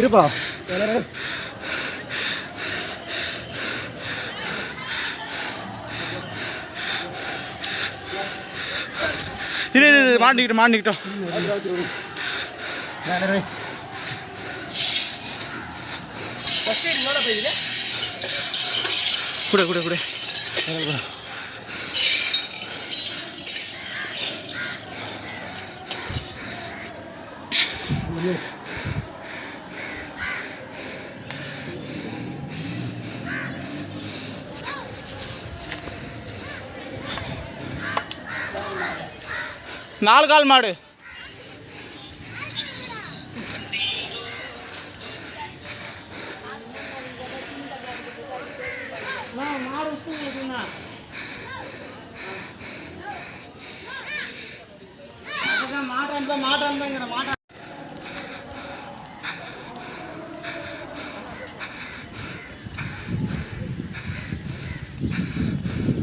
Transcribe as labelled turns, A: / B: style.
A: இருப்பா
B: இது இது, இது மாட்டிக்கிட்டோம் மாட்டிக்கிட்டோம். கூட கூட கூட. நாலு கால் மாடு
A: மாட்டான்தாங்கிற மாட்டான் Thank you.